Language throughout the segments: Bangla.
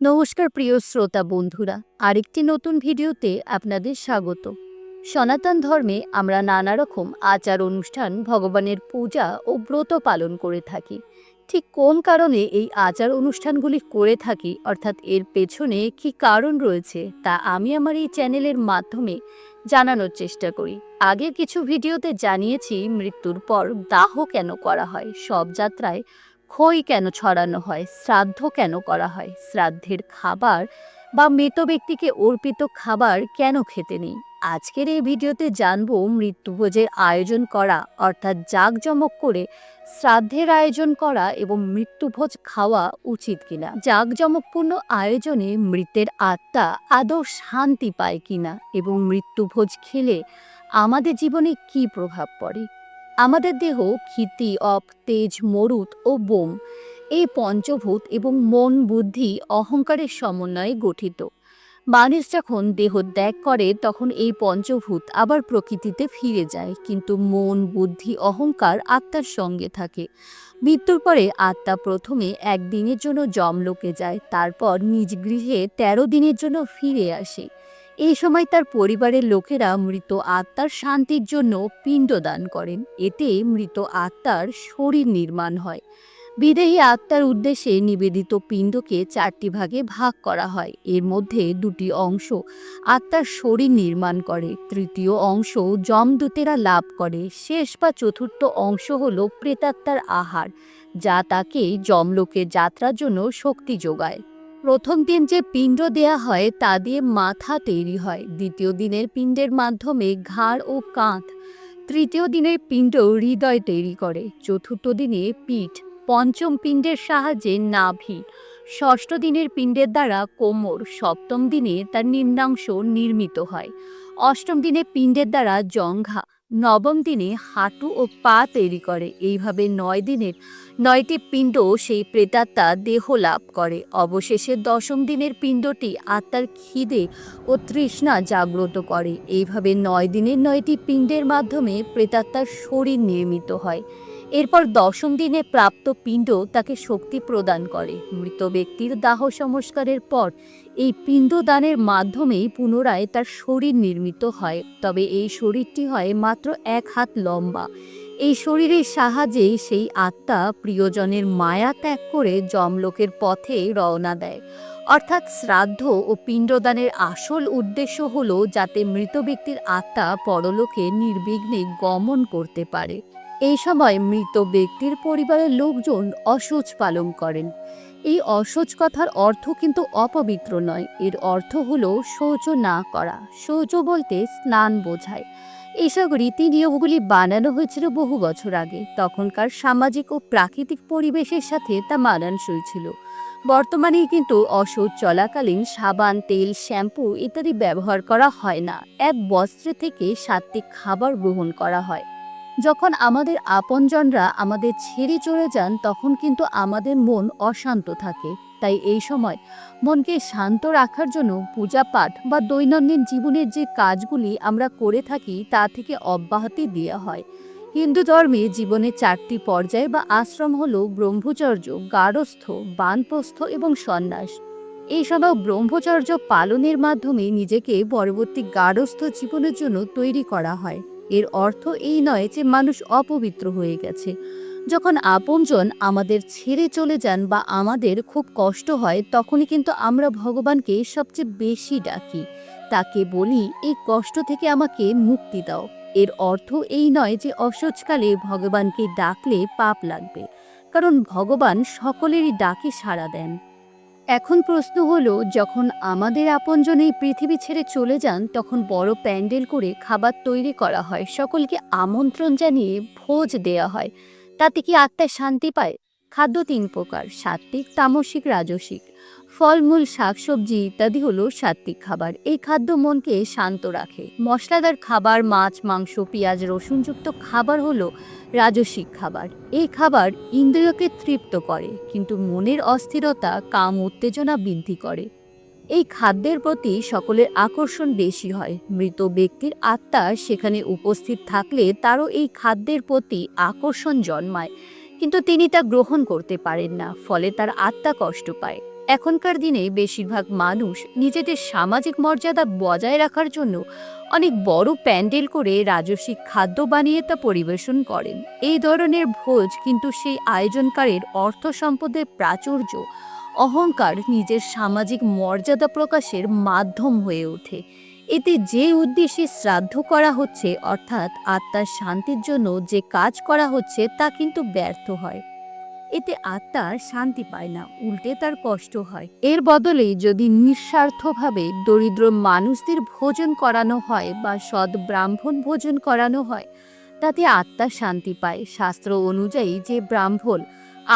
নমস্কার প্রিয় শ্রোতা বন্ধুরা, আরেকটি নতুন ভিডিওতে আপনাদের স্বাগত। সনাতন ধর্মে আমরা নানা রকম আচার অনুষ্ঠান, ভগবানের পূজা ও ব্রত পালন করে থাকি। ঠিক কোন কারণে এই আচার অনুষ্ঠানগুলি করে থাকি, অর্থাৎ এর পেছনে কি কারণ রয়েছে, তা আমি আমার এই চ্যানেলের মাধ্যমে জানানোর চেষ্টা করি। আগের কিছু ভিডিওতে জানিয়েছি, মৃত্যুর পর দাহ কেন করা হয়, সব যাত্রায় খই কেন ছড়ানো হয়? শ্রাদ্ধ কেন করা হয়? শ্রাদ্ধের খাবার বা মৃত ব্যক্তিকে অর্পিত খাবার কেন খেতে নেই? আজকের এই ভিডিওতে জানব মৃত্যুভোজের আয়োজন করা, অর্থাৎ জাঁকজমক করে শ্রাদ্ধের আয়োজন করা এবং মৃত্যুভোজ খাওয়া উচিত কিনা। জাঁকজমকপূর্ণ আয়োজনে মৃতের আত্মা আদৌ শান্তি পায় কিনা এবং মৃত্যুভোজ খেলে আমাদের জীবনে কি প্রভাব পড়ে? আমাদের দেহ ক্ষিতি, অপ, তেজ, মরুত ও বোম এই পঞ্চভূত এবং মন বুদ্ধি অহংকারের সমন্বয়ে গঠিত। মানুষ যখন দেহ ত্যাগ করে, তখন এই পঞ্চভূত আবার প্রকৃতিতে ফিরে যায়, কিন্তু মন, বুদ্ধি, অহংকার আত্মার সঙ্গে থাকে। মৃত্যুর পরে আত্মা প্রথমে একদিনের জন্য জমলোকে যায়, তারপর নিজ গৃহে তেরো দিনের জন্য ফিরে আসে। এই সময় তার পরিবারের লোকেরা মৃত আত্মার শান্তির জন্য পিণ্ডদান করেন। এতে মৃত আত্মার শরীর নির্মাণ হয়। বিদেহী আত্মার উদ্দেশ্যে নিবেদিত পিণ্ডকে চারটি ভাগে ভাগ করা হয়। এর মধ্যে দুটি অংশ আত্মার শরীর নির্মাণ করে, তৃতীয় অংশ যমদূতেরা লাভ করে। শেষ বা চতুর্থ অংশ হল প্রেতাত্মার আহার, যা তাকে যমলোকে যাত্রার জন্য শক্তি যোগায়। প্রথম দিন যে পিণ্ড দেয়া হয়, তা দিয়ে মাথা তৈরি হয়। দ্বিতীয় দিনের পিণ্ডের মাধ্যমে ঘাড় ও কাঁধ। তৃতীয় দিনের পিণ্ড হৃদয় তৈরি করে। চতুর্থ দিনে পিঠ। পঞ্চম পিণ্ডের সাহায্যে নাভি। ষষ্ঠ দিনের পিণ্ডের দ্বারা কোমর। সপ্তম দিনে তার নিম্নাংশ নির্মিত হয়। অষ্টম দিনে পিণ্ডের দ্বারা জঙ্ঘা নবম দিনে হাঁটু ও পা তৈরি করে। এইভাবে নয় দিনের নয়টি পিণ্ড সেই প্রেতাত্মা দেহ লাভ করে। অবশেষে দশম দিনের পিণ্ডটি আত্মার খিদে ও তৃষ্ণা জাগ্রত করে। এইভাবে নয় দিনের নয়টি পিণ্ডের মাধ্যমে প্রেতাত্মার শরীর নির্মিত হয়। এরপর দশম দিনে প্রাপ্ত পিণ্ড তাকে শক্তি প্রদান করে। মৃত ব্যক্তির দাহ সংস্কারের পর এই পিণ্ডদানের মাধ্যমেই পুনরায় তার শরীর নির্মিত হয়। তবে এই শরীরটি হয় মাত্র এক হাত লম্বা। এই শরীরের সাহায্যেই সেই আত্মা প্রিয়জনের মায়া ত্যাগ করে যমলোকের পথে রওনা দেয়। অর্থাৎ শ্রাদ্ধ ও পিণ্ডদানের আসল উদ্দেশ্য হল যাতে মৃত ব্যক্তির আত্মা পরলোকে নির্বিঘ্নে গমন করতে পারে। এই সময় মৃত ব্যক্তির পরিবারের লোকজন অসোচ পালন করেন। এই অসোচ কথার অর্থ কিন্তু অপবিত্র নয়। এর অর্থ হলো শৌচ না করা। শৌচ বলতে স্নান বোঝায়। এইসব রীতি নিয়মগুলি বানানো হয়েছিল বহু বছর আগে। তখনকার সামাজিক ও প্রাকৃতিক পরিবেশের সাথে তা মানানসই ছিল। বর্তমানে কিন্তু অসৌচ চলাকালীন সাবান, তেল, শ্যাম্পু ইত্যাদি ব্যবহার করা হয় না। এক বস্ত্রে থেকে সাত্বিক খাবার গ্রহণ করা হয়। যখন আমাদের আপনজনরা আমাদের ছেড়ে চলে যান, তখন কিন্তু আমাদের মন অশান্ত থাকে। তাই এই সময় মনকে শান্ত রাখার জন্য পূজা পাঠ বা দৈনন্দিন জীবনের যে কাজগুলি আমরা করে থাকি, তা থেকে অব্যাহতি দেওয়া হয়। হিন্দু ধর্মে জীবনে চারটি পর্যায় বা আশ্রম হল ব্রহ্মচর্য গারস্থ বানপ্রস্থ এবং সন্ন্যাস। এই সব ব্রহ্মচর্য পালনের মাধ্যমে নিজেকে পরবর্তী গারস্থ জীবনের জন্য তৈরি করা হয়। এর অর্থ এই নয় যে মানুষ অপবিত্র হয়ে গেছে। যখন আপনজন আমাদের ছেড়ে চলে যান বা আমাদের খুব কষ্ট হয়, তখনই কিন্তু আমরা ভগবানকে সবচেয়ে বেশি ডাকি। তাকে বলি, এই কষ্ট থেকে আমাকে মুক্তি দাও। এর অর্থ এই নয় যে অসহজকালে ভগবানকে ডাকলে পাপ লাগবে। কারণ ভগবান সকলেরই ডাকে সাড়া দেন। এখন প্রশ্ন হলো, যখন আমাদের আপনজন এই পৃথিবী ছেড়ে চলে যান, তখন বড় প্যান্ডেল করে খাবার তৈরি করা হয়। সকলকে আমন্ত্রণ জানিয়ে ভোজ দেয়া হয়। তাতে কি আত্মায় শান্তি পায়? খাদ্য তিন প্রকার, সাত্ত্বিক, তামসিক, রাজসিক। ফলমূল, শাকসবজি ইত্যাদি হলো সাত্ত্বিক খাবার। এই খাদ্য মনকে শান্ত রাখে। মশলাদার খাবার, মাছ, মাংস, পেঁয়াজ, রসুনযুক্ত খাবার হলো রাজসিক খাবার। এই খাবার ইন্দ্রিয়কে তৃপ্ত করে, কিন্তু মনের অস্থিরতা, কাম, উত্তেজনা বৃদ্ধি করে। এই খাদ্যের প্রতি সকলের আকর্ষণ বেশি হয়। মৃত ব্যক্তির আত্মা সেখানে উপস্থিত থাকলে তারও এই খাদ্যের প্রতি আকর্ষণ জন্মায়। কিন্তু তিনি তা গ্রহণ করতে পারেন না, ফলে তার আত্মা কষ্ট পায়। এখনকার দিনে বেশিরভাগ মানুষ নিজেদের সামাজিক মর্যাদা বজায় রাখার জন্য অনেক বড় প্যান্ডেল করে রাজস্বিক খাদ্য বানিয়ে তা পরিবেশন করেন। এই ধরনের ভোজ কিন্তু সেই আয়োজনকারীর অর্থ সম্পদের প্রাচুর্য। অহংকার নিজের সামাজিক মর্যাদা প্রকাশের মাধ্যম হয়ে ওঠে। এতে যে উদ্দেশ্যে শ্রাদ্ধ করা হচ্ছে, অর্থাৎ আত্মার শান্তির জন্য যে কাজ করা হচ্ছে, তা কিন্তু ব্যর্থ হয়। এতে আত্মা শান্তি পায় না, উল্টে তার কষ্ট হয়। এর বদলে যদি নিঃস্বার্থভাবে দরিদ্র মানুষদের ভোজন করানো হয় বা সৎ ব্রাহ্মণ ভোজন করানো হয়, তাতে আত্মা শান্তি পায়। শাস্ত্র অনুযায়ী যে ব্রাহ্মণ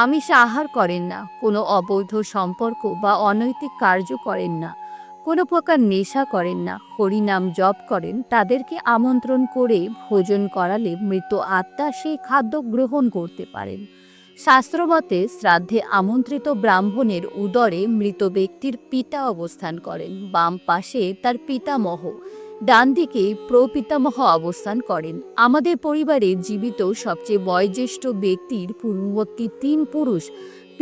আমিষ আহার করেন না, কোনো অবৈধ সম্পর্ক বা অনৈতিক কার্য করেন না কোনো প্রকার নেশা করেন না, হরিনাম জপ করেন, তাদেরকে আমন্ত্রণ করে ভোজন করালে মৃত আত্মা সেই খাদ্য গ্রহণ করতে পারেন। শাস্ত্রমতে শ্রাদ্ধে আমন্ত্রিত ব্রাহ্মণের উদরে মৃত ব্যক্তির পিতা অবস্থান করেন, বাম পাশে তার পিতামহ, ডান দিকে প্রপিতামহ অবস্থান করেন। আমাদের পরিবারে জীবিত সবচেয়ে বয়োজ্যেষ্ঠ ব্যক্তির পূর্ববর্তী তিন পুরুষ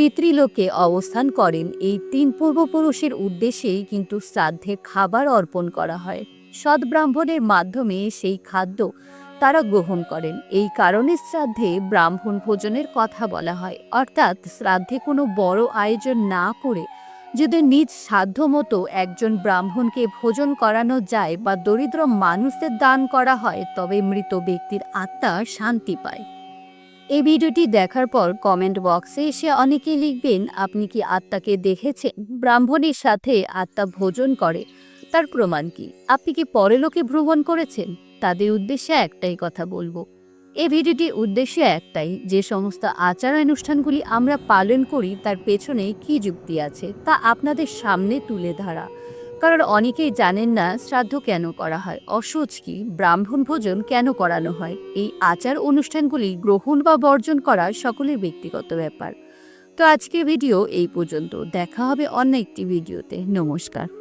পিতৃলোকে অবস্থান করেন এই তিন পূর্বপুরুষের উদ্দেশ্যেই কিন্তু শ্রাদ্ধে খাবার অর্পণ করা হয়। সৎ ব্রাহ্মণের মাধ্যমে সেই খাদ্য তারা গ্রহণ করেন। এই কারণে শ্রাদ্ধে ব্রাহ্মণ ভোজনের কথা বলা হয়। অর্থাৎ শ্রাদ্ধে কোনো বড় আয়োজন না করে যদি নিজ সাধ্যমতো একজন ব্রাহ্মণকে ভোজন করানো যায় বা দরিদ্র মানুষদের দান করা হয়, তবে মৃত ব্যক্তির আত্মা শান্তি পায়। এই ভিডিওটি দেখার পর কমেন্ট বক্সে এসে অনেকেই লিখবেন, আপনি কি আত্মাকে দেখেছেন? ব্রাহ্মণের সাথে আত্মা ভোজন করে। তার প্রমাণ কি? আপনি কি পরলোকে ভ্রমণ করেছেন? তাদের উদ্দেশ্যে একটাই কথা বলব। এই ভিডিওটির উদ্দেশ্য একটাই, যে সমস্ত আচার অনুষ্ঠানগুলি আমরা পালন করি, তার পেছনে কি যুক্তি আছে, তা আপনাদের সামনে তুলে ধরা। কারণ অনেকেই জানেন না শ্রাদ্ধ কেন করা হয় অসুচ কি, ব্রাহ্মণ ভোজন কেন করানো হয়? এই আচার অনুষ্ঠানগুলি গ্রহণ বা বর্জন করা সকলের ব্যক্তিগত ব্যাপার। তো আজকে ভিডিও এই পর্যন্ত। দেখা হবে অন্য একটি ভিডিওতে। নমস্কার।